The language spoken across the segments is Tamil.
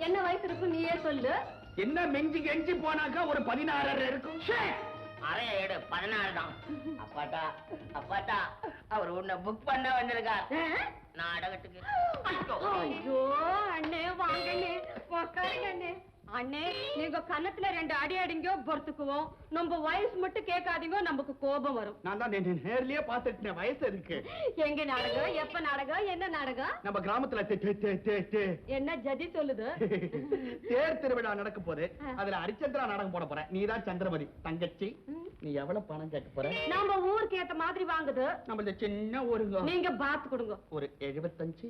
என்ன வயசு இருக்கும் நீயே சொல்லு? என்ன மெஞ்சி கெஞ்சி போனாக்கா ஒரு பதினாறரை இருக்கும்! அறைய எடு பதினாறு தான். அப்பாட்டா அப்பாட்டா அவர் உன்னை புக் பண்ண வந்திருக்கார். நாடகத்துக்கு. ஐயோ அண்ணே வாங்கண்ணே உக்காருங்க அண்ணே நீங்க கன்னத்துல ரெண்டு அடி அடிங்கோ பொறுத்துக்குவோம் நம்ம வயசு மட்டும் கேட்காதீங்க நமக்கு கோபம் வரும். நான் தான் நேர்லயே பாத்துட்டேன் வயசு இருக்கு. எங்க நாடகம்? எப்ப நாடகம்? என்ன நாடகம்? நம்ம கிராமத்துல என்ன ஜதி சொல்லுது? தேர் திருவிழா நடக்க போகுது. அதுல ஹரிச்சந்திரா நாடகம் போட போறேன். நீ தான் சந்திரமதி. தங்கச்சி நீ எவ்வளவு பணம் கேட்க போற? நாம ஊருக்கு ஏத்த மாதிரி வாங்குது. நம்ம சின்ன ஊருங்க. நீங்க பாத்து கொடுங்க. ஒரு எழுபத்தஞ்சு.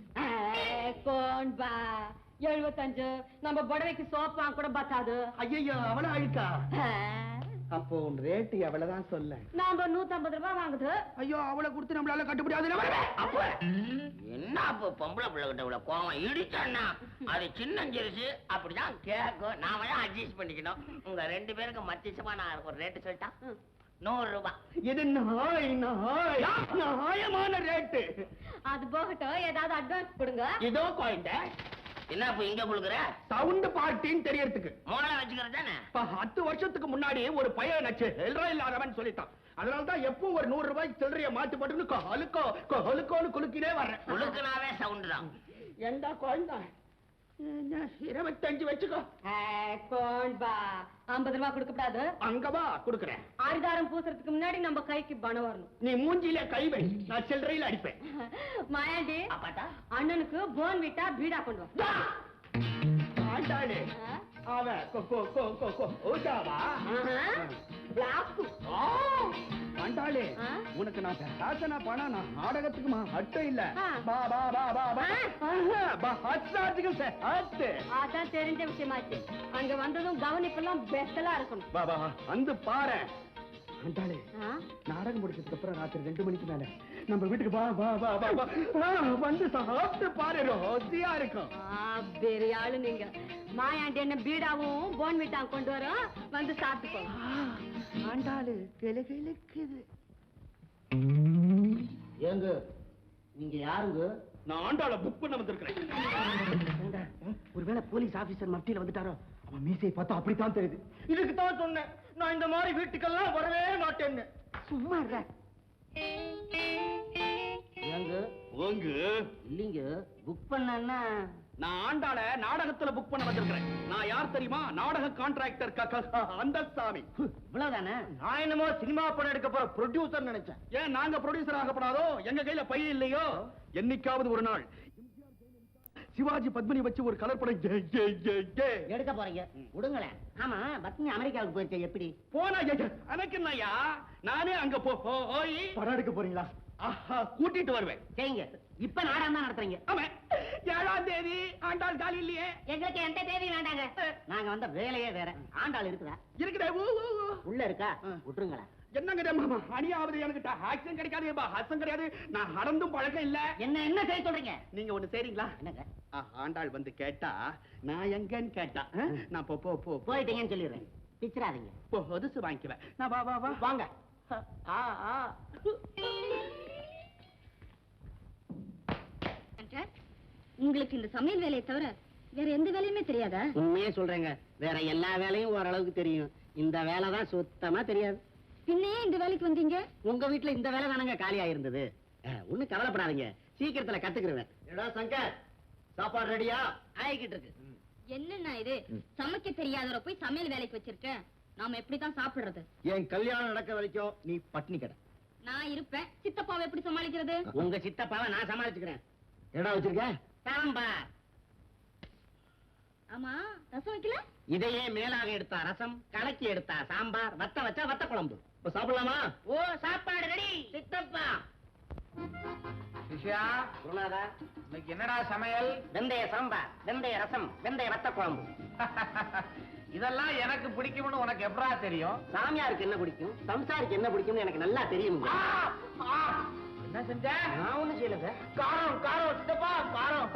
எழுபத்தஞ்சு. நம்ம புடவைக்கு சோப் வாங்க கூட பத்தாது. ஐயோ அவ்வளவு அழுக்கா? அப்போ உன் ரேட்டு எவ்வளவுதான் சொல்ல? நாம நூத்தம்பது ரூபாய் வாங்குது. ஐயோ அவளை கொடுத்து நம்மளால கட்டுப்படியாது அப்ப! என்ன அப்ப பொம்பளை பிள்ளை கிட்ட இவ்வளவு கோவம்? இடிச்சான்னா அது சின்னஞ்சிருச்சு அப்படிதான் கேட்கும் நாம தான் அட்ஜஸ்ட் பண்ணிக்கணும். உங்க ரெண்டு பேருக்கு மத்தியசமா நான் ஒரு ரேட்டு சொல்லிட்டா? நூறு ரூபாய். இது நாய் நாய் நியாயமான ரேட்டு அது போகட்டும் ஏதாவது அட்வான்ஸ் கொடுங்க. இதோ குழந்தை என்ன இப்ப இங்க கொடுக்குற சவுண்ட் பார்ட்டின்னு தெரியறதுக்கு. மூளை வச்சுக்கிறது தானே? பத்து வருஷத்துக்கு முன்னாடி ஒரு பையன் நச்சு எல்ரா இல்லாதவன் சொல்லிட்டான். அதனால தான் எப்பவும் ஒரு நூறு ரூபாய் சில்லறைய மாத்தி போட்டு கலுக்கோ கலுக்கோன்னு குலுக்கினே வர்றேன். உழுக்குனாவே சவுண்ட் தான் எந்த குழந்தை? இருபத்தஞ்சு வச்சுக்கோ ஏ, கோன் பா ஐம்பது ரூபாய் கொடுக்கப்படாது அங்க வா குடுக்குறேன் ஆரிதாரம் பூசுறதுக்கு முன்னாடி நம்ம கைக்கு பணம் வரணும் நீ மூஞ்சில கை வை நான் சில்லறையில அடிப்பேன் மாயாண்டி அண்ணனுக்கு போன் விட்டா பீடா கொண்டு வா? அவன் கொ கொ கொ கொ கொ ஊட்டாவா ஆஹா. பிளாக்கு. ஆ! ஆண்டாளே ஆ? உனக்கு நான் பேசனா பணம் நான் நாடகத்துக்கு மா அட்டை இல்ல. பா பா பா பா பா. ஹட்ஸாட்டுக்கு சே ஹட்டு அதான் தெரிஞ்ச விஷயமாச்சு. அங்க வந்ததும் கவனிப்பெல்லாம் பெஸ்டலா இருக்கணும். பா பா வந்து பாரு. ஆண்டாளே ஆ? நாடகம் முடிச்சதுக்கு அப்புறம் ராத்திரி ரெண்டு மணிக்கு மேல. நம்ம வீட்டுக்கு வா வா வா வா வந்து சாப்பிட்டு பாரு ரோசியா இருக்கும். ஆ, பெரிய ஆளு நீங்க. மாயாண்டி என்ன பீடாவும் போன் விட்டா கொண்டு வரோம் வந்து சாப்பிட்டுக்கோ. ஆண்டாளு கிளுகிளுக்குது ஏங்க நீங்க யாருங்க? நான் ஆண்டாள புக் பண்ண வந்திருக்கிறேன். ஒருவேளை போலீஸ் ஆபீசர் மத்தியில வந்துட்டாரோ? அவன் மீசையை பார்த்தா அப்படித்தான் தெரியுது. இதுக்கு தான் சொன்னேன் நான் இந்த மாதிரி வீட்டுக்கெல்லாம் வரவே மாட்டேன்னு. சும்மா ஏங்க ஓங்க இல்லைங்க புக் பண்ணா நான் ஆண்டாள நாடகத்துல புக் பண்ண வந்திருக்கிறேன். நான் யார் தெரியுமா? நாடக கான்ட்ராக்டர் அந்த சாமி இவ்வளவுதானே? நான் என்னமோ சினிமா படம் எடுக்க போற ப்ரொடியூசர் நினைச்சேன். ஏன் நாங்க ப்ரொடியூசர் ஆகப்படாதோ? எங்க கையில பைய இல்லையோ? என்னைக்காவது ஒரு நாள். சிவாஜி பத்மினி வச்சு ஒரு கலர் படம். எடுக்க போறீங்க. விடுங்களேன். ஆமா பத்னி அமெரிக்காவுக்கு போயிருக்க எப்படி? போனா என்னய்யா நானே அங்க போ போ- போய் படம் எடுக்க போறீங்களா? ஆஹா கூட்டிட்டு வருவேன். சரிங்க இப்ப நாடகம் தான் நடத்துறீங்க. ஆமா. ஏழாம் தேதி ஆண்டாள் காலி இல்லையே. எங்களுக்கு எந்த தேதி வேண்டாங்க. நாங்க வந்த வேலையே வேற. ஆண்டாள் இருக்குதா? இருக்குதே. உள்ள இருக்கா? ஆ. விட்டுருங்களேன். என்னங்க மாமா? அணியாவது எனக்கு ஹாக்சன் கிடைக்காது ஹாசம் கிடையாது. நான் நடந்தும் பழக்கம் இல்ல. என்ன என்ன செய்ய சொல்றீங்க? நீங்க ஒண்ணு செய்றீங்களா? என்னங்க? ஆண்டாள் வந்து கேட்டா நான் எங்கன்னு கேட்டா? நான் போ போ போ போயிட்டீங்கன்னு சொல்லிடுறேன். பிச்சிராதீங்க போ ஒதுசு வாங்கிக்குவேன் நான் வா வா வா. வாங்க. ஆ ஆ. உங்களுக்கு இந்த சமையல் வேலையை தவிர வேற எந்த வேலையுமே தெரியாதா? உண்மையே சொல்றேங்க. வேற எல்லா வேலையும் ஓரளவுக்கு தெரியும். இந்த வேலை தான் சுத்தமா தெரியாது. பின்னே இந்த வேலைக்கு வந்தீங்க? உங்க வீட்டுல இந்த வேலை தானங்க காலியா இருந்தது? ஒண்ணும் கவலைப்படாதீங்க. சீக்கிரத்துல கத்துக்கிருவேன். ஏடா சங்கர். சாப்பாடு ரெடியா? ஆயிக்கிட்டு இருக்கு. என்னண்ணா இது? சமைக்க தெரியாதவரை போய் சமையல் வேலைக்கு வச்சிருக்கேன். நாம எப்படித்தான் சாப்பிடுறது? என் கல்யாணம் நடக்க வரைக்கும் நீ பட்னி கடை. நான் இருப்பேன். சித்தப்பாவை எப்படி சமாளிக்கிறது? உங்க சித்தப்பாவை நான் சமாளிச்சுக்கிறேன். என்னடா வச்சிருக்க? சாம்பார். ஆமா ரசம் வைக்கல? இதையே மேலாக எடுத்தா ரசம் கலக்கி எடுத்தா சாம்பார் வத்த வச்சா வத்த குழம்பு. இப்ப சாப்பிடலாமா? ஓ சாப்பாடு ரெடி. சித்தப்பா. சிஷ்யா குருநாதா இன்னைக்கு என்னடா சமையல்? வெந்தய சாம்பார் வெந்தய ரசம் வெந்தய வத்த குழம்பு. இதெல்லாம் எனக்கு பிடிக்கும்னு உனக்கு எப்படா தெரியும்? சாமியாருக்கு என்ன பிடிக்கும்? சம்சாருக்கு என்ன பிடிக்கும்னு எனக்கு நல்லா தெரியும் என்ன செஞ்ச? நான் ஒண்ணும் செய்யலங்க. காரம் காரம் சித்தப்பா காரம்.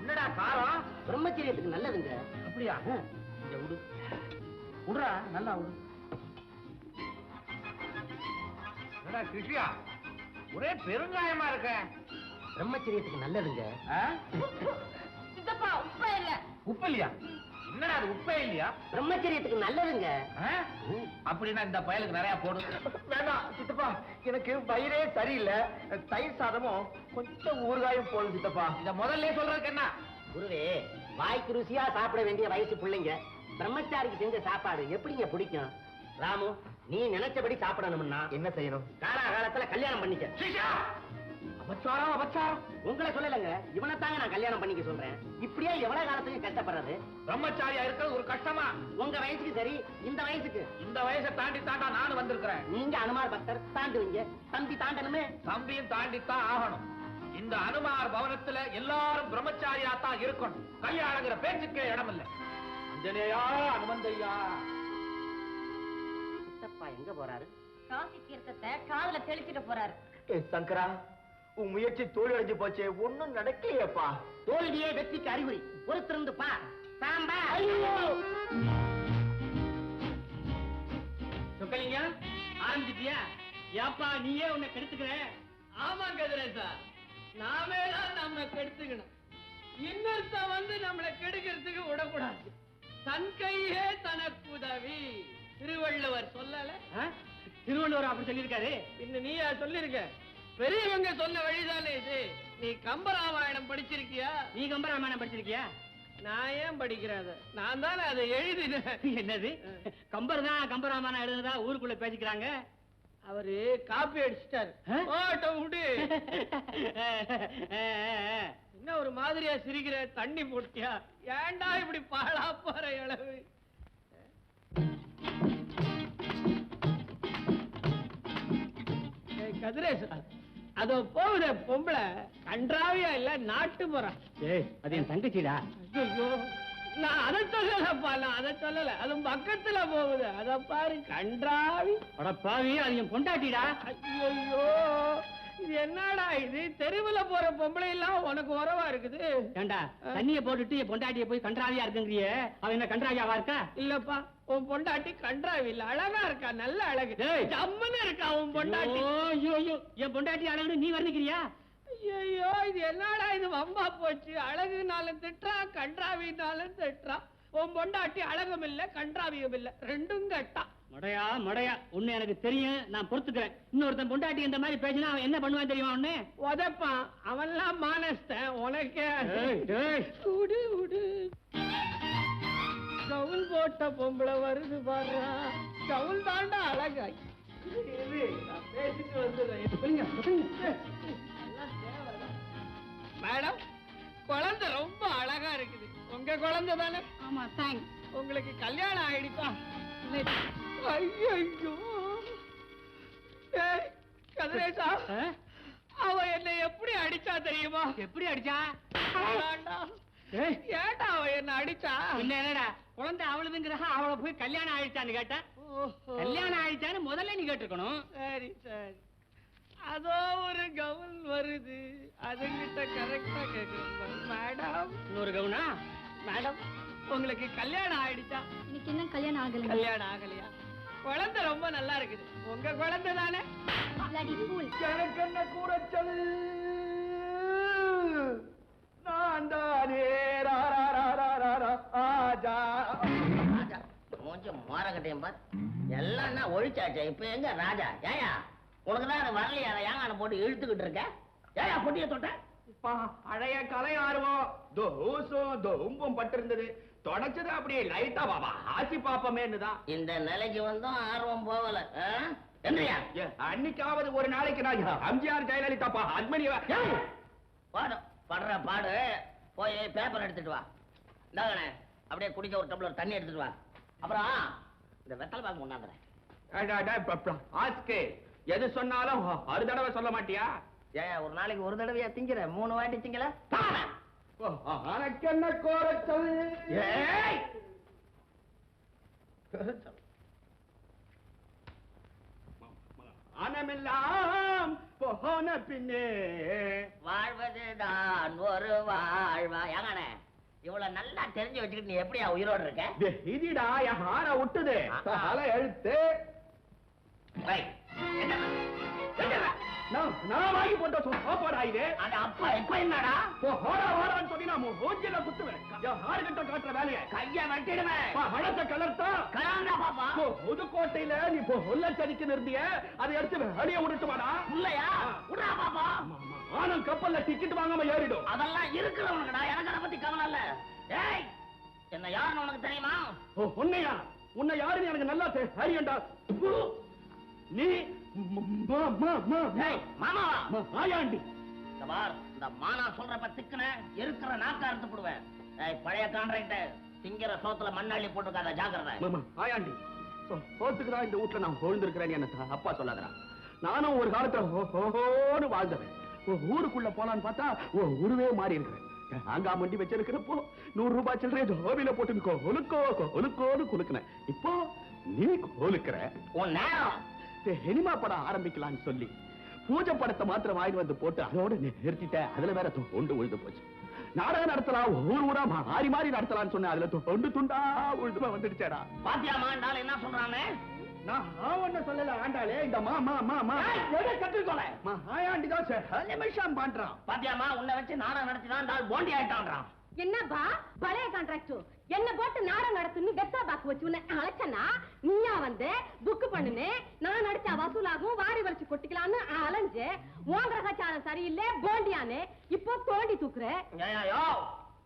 என்னடா காரம்? பிரம்மச்சரியத்துக்கு நல்லதுங்க. அப்படியா? இங்க விடு விடுறா நல்லா விடு என்னடா கிருஷ்யா ஒரே பெருங்காயமா இருக்க. பிரம்மச்சரியத்துக்கு நல்லதுங்க? இல்லப்பா உப்பே இல்ல. உப்பு இல்லையா? என்னடா அது உப்பே இல்லையா? பிரம்மச்சரியத்துக்கு நல்லதுங்க? அப்படின்னா இந்த பயலுக்கு நிறைய போடு. வேண்டாம் சித்தப்பா எனக்கு வயிறே சரியில்லை. தயிர் சாதமும் கொஞ்சம் ஊறுகாயும் போதும் சித்தப்பா. இத முதல்ல சொல்றதுக்கு என்ன? குருவே வாய்க்கு ருசியா சாப்பிட வேண்டிய வயசு பிள்ளைங்க. பிரம்மச்சாரிக்கு செஞ்ச சாப்பாடு எப்படிங்க பிடிக்கும்? ராமு நீ நினைச்சபடி சாப்பிடணும்னா என்ன செய்யணும்? காலாகாலத்துல கல்யாணம் பண்ணிக்க. சிஷா அபச்சாரம் அபச்சாரம். உங்களை சொல்லலைங்க. இவனைத்தாங்க நான் கல்யாணம் பண்ணிக்க சொல்றேன். இப்படியே எவ்வளவு காலத்துக்கு கஷ்டப்படுறது? பிரம்மச்சாரியா இருக்கிறது ஒரு கஷ்டமா? உங்க வயசுக்கு சரி இந்த வயசுக்கு. இந்த வயசை தாண்டி தாண்டா நானும் வந்திருக்கிறேன். நீங்க அனுமார் பக்தர் தாண்டுவீங்க. தம்பி தாண்டணுமே? தம்பியும் தாண்டித்தான் ஆகணும். இந்த அனுமார் பவனத்துல எல்லாரும் பிரம்மச்சாரியா தான் இருக்கணும். கல்யாணங்கிற பேச்சுக்கே இடம் இல்ல அஞ்சனேயா அனுமந்தையா. சித்தப்பா எங்க போறாரு? காசி தீர்த்தத்தை காதுல தெளிச்சிட்டு போறாரு. ஏ சங்கரா உன் முயற்சி தோல்வி அடைஞ்சு போச்சே ஒண்ணும் நடக்கலையேப்பா. தோல்வியே வெற்றிக்கு அறிகுறி. பொறுத்திருந்து பார் சாம்பா சொக்கலிங்க ஆரம்பிச்சிட்டியா? ஏப்பா நீயே உன்னை கெடுத்துக்கிற? ஆமா கதிரேசா. நாமே தான் நம்ம கெடுத்துக்கணும். இன்னொருத்த வந்து நம்மளை கெடுக்கிறதுக்கு விடக்கூடாது. தன் கையே தனக்கு உதவி. திருவள்ளுவர் சொல்லல. திருவள்ளுவர் அப்படி சொல்லியிருக்காரு. இன்னும் நீயா சொல்லிருக்க பெரியவங்க சொன்ன வழிதானே இது? நீ கம்பராமாயணம் படிச்சிருக்கியா? நீ கம்பராமாயணம் படிச்சிருக்கியா? நான் ஏன் படிக்கிறேன் அதை? நான் தானே அதை எழுதினேன். என்னது? கம்பர் தான் கம்பராமாயணம் எழுதுனதா ஊருக்குள்ள பேசிக்கிறாங்க? அவரு காப்பி அடிச்சிட்டாரு. என்ன ஒரு மாதிரியா சிரிக்கிற? தண்ணி போட்டியா? ஏன்டா இப்படி பாழா போற அளவு ஏய், கதிரேசா அதோ போகுதே பொம்பளை. கன்றாவியா இல்ல நாட்டு போறான் ஏய் அது என் தங்கச்சிடா. ஐயோ நான் அதை சொல்லலப்பா நான் அதை சொல்லல. அது பக்கத்துல போகுது. அத பாரு கன்றாவி. அட பாவி அது என் பொண்டாட்டிடா. ஐயோ இது என்னடா இது? தெருவுல போற பொம்பளை எல்லாம் உனக்கு உறவா இருக்குது. ஏண்டா தண்ணிய போட்டுட்டு என் பொண்டாட்டிய போய் கன்றாவியா இருக்குங்கிறிய. அவன் என்ன கன்றாவியாவா இருக்கா? இல்லப்பா உன் பொண்டாட்டி கன்றாவி இல்ல அழகா இருக்கா? நல்ல அழகு. ஜம்முன்னு இருக்கா உன் பொண்டாட்டி? ஐயோ ஐயோ. என் பொண்டாட்டி அழகுன்னு நீ வர்ணிக்கிறியா? ஐயோ இது என்னடா இது? வம்பா போச்சு. அழகுனாலும் திட்டுறா கன்றாவினாலும் திட்டுறா. உன் பொண்டாட்டி அழகும் இல்ல கன்றாவியும் இல்ல. ரெண்டும் கட்டா. மடையா மடையா. உன்னை எனக்கு தெரியும். நான் பொறுத்துக்கிறேன். இன்னொருத்தன் பொண்டாட்டி இந்த மாதிரி பேசினா அவன் என்ன பண்ணுவான் தெரியுமா உன்னை? உதப்பான். அவன்லாம் மானஸ்தன். உனக்கே விடு விடு கவுல் போட்ட பொம்பளை வருது பாடுறா கவுல் தாண்டா அழகாய். மேடம் குழந்தை ரொம்ப அழகா இருக்குது. உங்க குழந்தை தானே? ஆமா தேங்க்ஸ் உங்களுக்கு கல்யாணம் ஆயிடுச்சா? ஐயோ கதிரேசா. அவ என்னை எப்படி அடிச்சா தெரியுமா? எப்படி அடிச்சா? ஏட்டா அவ என்ன அடிச்சா? பின்ன என்னடா? குழந்தை அவளுதுங்கிற அவளை போய் கல்யாணம் ஆயிடுச்சான்னு கேட்ட கல்யாணம் ஆயிடுச்சான்னு முதல்ல நீ கேட்டிருக்கணும். சரி சரி. அதோ ஒரு கவுன் வருது. அதுகிட்ட கரெக்டா கேக்குறேன் மேடம். இன்னொரு கவுனா? மேடம் உங்களுக்கு கல்யாணம் ஆயிடுச்சா? இன்னைக்கு என்ன கல்யாணம் ஆகல கல்யாணம் ஆகலையா? குழந்தை ரொம்ப நல்லா இருக்குது. உங்க குழந்தை தானே? எனக்கு என்ன கூறச்சல்? நான் தானே. ரா, ரா, ரா, ரா, ரா, ரா, ஆஜா. ராஜா மூஞ்சி மோரக்கட்டையும் பார். எல்லாம் என்ன ஒழிச்சாச்சே இப்ப எங்க ராஜா? ஏயா உனக்கு தான் வரலையா ஏங்க போட்டு இழுத்துக்கிட்டு இருக்க? ஏயா பொட்டிய தொட்ட? பழைய கலை ஆர்வம். தோசம் தொம்பும் பட்டிருந்தது. தொடச்சது அப்படியே லைட்டா பாபா ஆசி பாப்பமேன்னு தான். இந்த நிலைக்கு வந்தும் ஆர்வம் போகல? என்னையா? அன்னைக்காவது ஒரு நாளைக்கு நான் எம்ஜிஆர் ஜெயலலிதாப்பா அத்மனி பாடும் படுற பாடு. போய் பேப்பர் எடுத்துட்டு வா. இந்தாங்கண்ணே அப்படியே குடிக்க ஒரு டம்ளர் தண்ணி எடுத்துட்டு வா. அப்புறம் இந்த வெத்தலை பாக்கு கொண்டாந்துறேன் ஆஸ்கே எது சொன்னாலும் ஒரு தடவை சொல்ல மாட்டியா? ஏயா ஒரு நாளைக்கு ஒரு தடவையா திங்கிற? மூணு வாட்டி திங்கல? என்ன கோரச்சல் ஏய்! ஆனமெல்லாம் போன பின்னே. வாழ்வதுதான் ஒரு வாழ்வா. ஏங்கண்ணே இவ்வளவு நல்லா தெரிஞ்சு வச்சுக்கிட்டு நீ எப்படியா உயிரோடு இருக்க? இதுடா என் ஹார விட்டுது. தலை எழுத்து? நான் நான் வாங்கி போட்ட சோ- சாப்பாடா இது? அது அப்பா இப்ப என்னடா? ஹோடா ஹோடான்னு சொல்லி நான் மூஞ்சில குத்துவேன். ஆறு கட்ட காட்டுற வேலையை. கைய வெட்டிடுவேன் பா, வளர்த்த கலர்த்தா கலாண்டா பாப்பா. புதுக்கோட்டையில நீ இப்போ உள்ளச்சடிக்கு நிறுத்திய. அதை எடுத்து வெளியே விட்டுட்டுமாடா இல்லையா? விடுறா பாப்பா. ஆனம் கப்பல்ல டிக்கெட் வாங்காம ஏறிடும். அதெல்லாம் இருக்கிறவனுக்குடா எனக்கு அதை பத்தி கவலை இல்ல. ஏய் என்ன யாருன்னு உனக்கு தெரியுமா? ஓ, உன்னையா? உன்னை யாருன்னு எனக்கு நல்லா தெரியும்டா. நீ மாமாவா? ஆயாண்டி இந்த பார் இந்த மானா சொல்றப்ப திக்குன இருக்கிற நாக்க அறுத்து போடுவேன். ஏய் பழைய கான்ட்ராக்டர் திங்கிற சோத்துல மண்ணள்ளி போட்டுக்காத ஜாக்கிரதை. ஆயாண்டி சோ- சோத்துக்கு தான் இந்த வீட்டுல நான் விழுந்திருக்கிறேன்னு என்ன அப்பா சொல்லாதடா. நானும் ஒரு காலத்துல வாழ்ந்தவன். ஊருக்குள்ள போலான்னு பார்த்தா உருவே மாறி இருக்கிறேன் ஆங்கா மண்டி வச்சிருக்கிறப்போ நூறு ரூபாய் சில்லறைய ஜோபில போட்டு கொலுக்கோ கொலுக்கோன்னு குலுக்கினேன். இப்போ நீ கொலுக்கிற. சினிமா படம் ஆரம்பிக்கலாம்னு சொல்லி பூஜை படத்தை மாத்திரம் வாங்கி வந்து போட்டு அதோட நிறுத்திட்டேன். அதுல வேற தொண்டு விழுந்து போச்சு. நாடகம் நடத்தலாம் ஊர் ஊரா மாறி மாறி நடத்தலாம்னு சொன்னேன். அதுல தொண்டு துண்டா விழுதுமா வந்துடுச்சேடா. பாத்தியாமா இருந்தாலும் என்ன சொல்றானே? நான் ஒண்ணு சொல்லல ஆண்டாளே இந்த மா மா மா மா. கற்றுக்கொலை மா ஆயாண்டி தான் நிமிஷம் பண்றான் பாத்தியாமா உன்னை வச்சு நாடகம் நடத்திதான் இந்த ஆள் போண்டி ஆயிட்டான்றான் என்னப்பா? பழைய கான்ட்ராக்ட் என்ன போட்டு நாடகம் நடத்துன்னு வெத்தா பாக்கு வச்சு உன்னை அழைச்சனா நீயா வந்து புக் பண்ணுனே நான் நடிச்சா வசூலாகும் வாரி வலிச்சு கொட்டிக்கலாம்னு அலைஞ்சு உன் கிரகச்சாரம் சரியில்லை போண்டியானே இப்போ தோண்டி தூக்குற.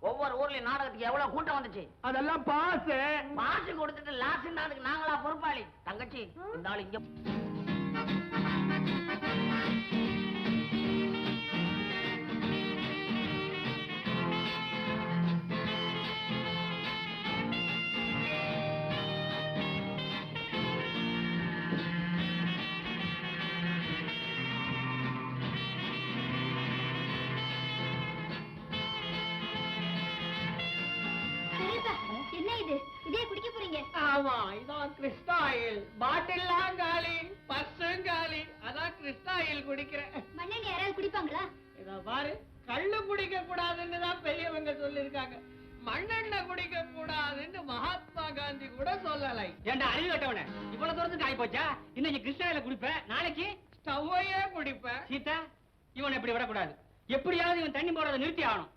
ஒவ்வொரு ஊர்லயும் நாடகத்துக்கு எவ்வளவு கூட்டம் வந்துச்சு? அதெல்லாம் பாசு. மாசு கொடுத்துட்டு லாஸ்ட் அதுக்கு நாங்களா பொறுப்பாளி. தங்கச்சி இந்த ஆள் இங்க ஆமா இதான் கிறிஸ்டாயில் பாட்டில்லாம் காலி பர்சும் காலி அதான் கிறிஸ்டாயில் குடிக்கிறேன் மண்ணெண்ணெய் யாராவது குடிப்பாங்களா? இத பாரு கள்ளு குடிக்க கூடாதுன்னு தான் பெரியவங்க சொல்லிருக்காங்க மண்ணெண்ணெய் குடிக்க கூடாதுன்னு மகாத்மா காந்தி கூட சொல்லலை. ஏண்டா அறிவு கட்டவனே? இவ்வளவு தூரத்துக்கு ஆகி போச்சா? இன்னைக்கு கிருஷ்ணாயில குடிப்ப? நாளைக்கு? ஸ்டவ்வையே குடிப்பேன் சீதா இவனை இப்படி விடக்கூடாது. எப்படியாவது இவன் தண்ணி போடுறதை நிறுத்தி ஆகணும்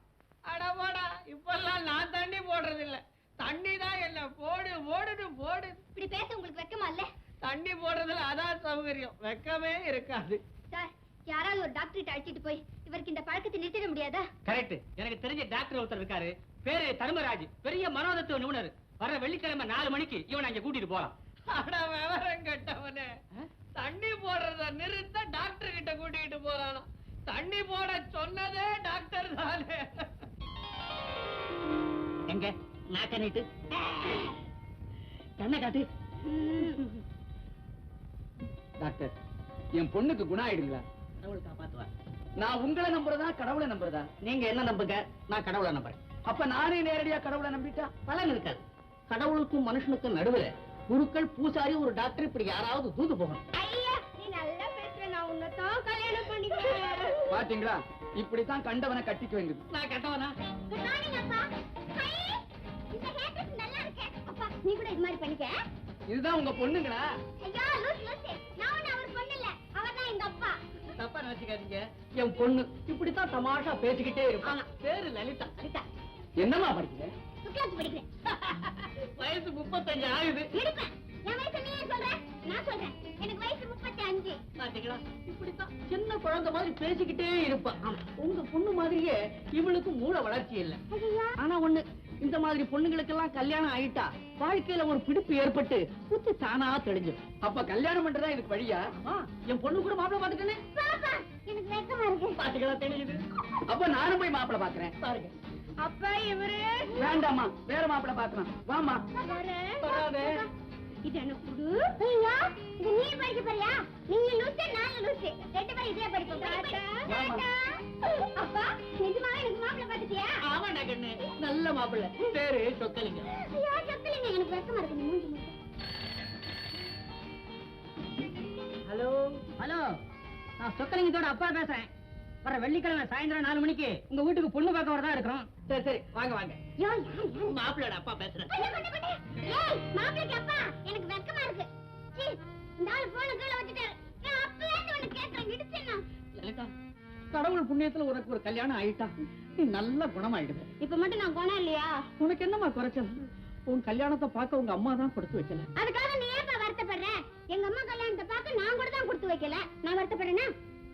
அடவாடா இப்பெல்லாம் நான் தண்ணி போடுறது இல்ல தண்ணி தான் என்ன போடு போடுன்னு போடு. இப்படி பேச உங்களுக்கு வெக்கமா இல்ல? தண்ணி போடுறதுல அதான் சௌகரியம். வெக்கமே இருக்காது. சார் யாராவது ஒரு டாக்டர்கிட்ட அழைச்சிட்டு போய் இவருக்கு இந்த பழக்கத்தை நிறுத்திட முடியாதா? கரெக்ட் எனக்கு தெரிஞ்ச டாக்டர் ஒருத்தர் இருக்காரு. பேரு தர்மராஜ். பெரிய மனோதத்துவ நிபுணர். வர வெள்ளிக்கிழமை நாலு மணிக்கு இவனை அங்க கூட்டிட்டு போலாம். அட விவரம் கெட்டவனே. தண்ணி போடுறத நிறுத்த டாக்டர் கிட்ட கூட்டிட்டு போறானா. தண்ணி போட சொன்னதே டாக்டர் தானே. எங்க? நாக்க நீட்டு கண்ணை காட்டு டாக்டர் என் பொண்ணுக்கு குணம் ஆயிடுங்களா கடவுள் காப்பாத்துவார் நான் உங்களை நம்புறதா கடவுளை நம்புறதா? நீங்க என்ன நம்புங்க? நான் கடவுளை நம்புறேன். அப்ப நானே நேரடியா கடவுளை நம்பிட்டா? பலன் இருக்காது. கடவுளுக்கும் மனுஷனுக்கும் நடுவுல குருக்கள் பூசாரி ஒரு டாக்டர் இப்படி யாராவது தூது போகணும். ஐயா நீ நல்லா பேசுற. நான் உன்னை தான் கல்யாணம் பண்ணிக்கிறேன். பாத்தீங்களா? இப்படித்தான் கண்டவனை கட்டிக்கு வைங்குது நான் கெட்டவனா? நீ கூட இது மாதிரி பண்ணிக்க. இதுதான் உங்க பொண்ணுங்களா? ஐயா லூஸ் லூஸ் நான் அவர் பொண்ணு இல்ல. அவர் தான் எங்க அப்பா. தப்பா நினைச்சுக்காதீங்க. என் பொண்ணு இப்படித்தான் தமாஷா பேசிக்கிட்டே இருப்பாங்க பேரு லலிதா. சரிதா என்னம்மா படிக்கிறேன் சுக்லாத்து படிக்கிறேன். வயசு முப்பத்தஞ்சு ஆகுது. எடுப்பேன் என் வயசு நீ சொல்ற? நான் சொல்றேன். எனக்கு வயசு முப்பத்தி அஞ்சு பாத்தீங்களா? இப்படித்தான் சின்ன குழந்தை மாதிரி பேசிக்கிட்டே இருப்பா. ஆமா, உங்க பொண்ணு மாதிரியே இவளுக்கு மூளை வளர்ச்சி இல்ல. ஆனா ஒண்ணு இந்த மாதிரி பொண்ணுங்களுக்கெல்லாம் கல்யாணம் ஆயிட்டா வாழ்க்கையில ஒரு பிடிப்பு ஏற்பட்டு புத்தி தானா தெளிஞ்சிடும் அப்ப கல்யாணம் பண்றதா இதுக்கு வழியா? என் பொண்ணு கூட மாப்பிள்ளை எனக்கு இருக்கு. பாத்தீங்களா தெரியுது அப்ப நானும் போய் மாப்பிளை பாக்குறேன் பாருங்க. அப்பா இவரு. வேண்டாம்மா வேற மாப்பிளை பாக்கலாம் வாமா. இது என்ன குடு? ஐயா இது நீ படிக்க போறியா? நீங்க லூசு நான் லூசு. ரெண்டு பேரும் இதே படிப்போம். வாமா. அப்பா நிஜமாவே எனக்கு மாப்பிள்ளை பாத்துட்டியா ஆமாடா கண்ணு. நல்ல மாப்பிள்ளை. பேரு சொக்கலிங்க ஐயா சொக்கலிங்க எனக்கு வெக்கமா இருக்கு. மூஞ்சி ஹலோ? ஹலோ? நான் சொக்கலிங்கத்தோட அப்பா பேசுறேன். வர வெள்ளிக்கிழமை சாயந்தரம் நாலு மணிக்கு உங்க வீட்டுக்கு பொண்ணு பார்க்க வரதா இருக்கிறோம். சரி சரி வாங்க வாங்க. மாப்பிள்ளோட அப்பா பேசுறேன். அப்பா, எனக்கு வெக்கமா இருக்கு. இந்த ஆளு கீழே வச்சுட்டாரு. கடவுள் புண்ணியத்துல உனக்கு ஒரு கல்யாணம் ஆயிட்டா? நீ நல்ல குணமாயிடுவ. இப்ப மட்டும் நான் குணம் இல்லையா? உனக்கு என்னம்மா குறைச்சல்? உன் கல்யாணத்தை பார்க்க உங்க அம்மா தான் கொடுத்து வைக்கல. அதுக்காக நீ ஏப்பா வருத்தப்படுற? எங்க அம்மா கல்யாணத்தை பார்க்க நான் கூட தான் கொடுத்து வைக்கல. நான் வருத்தப்படுறேனா?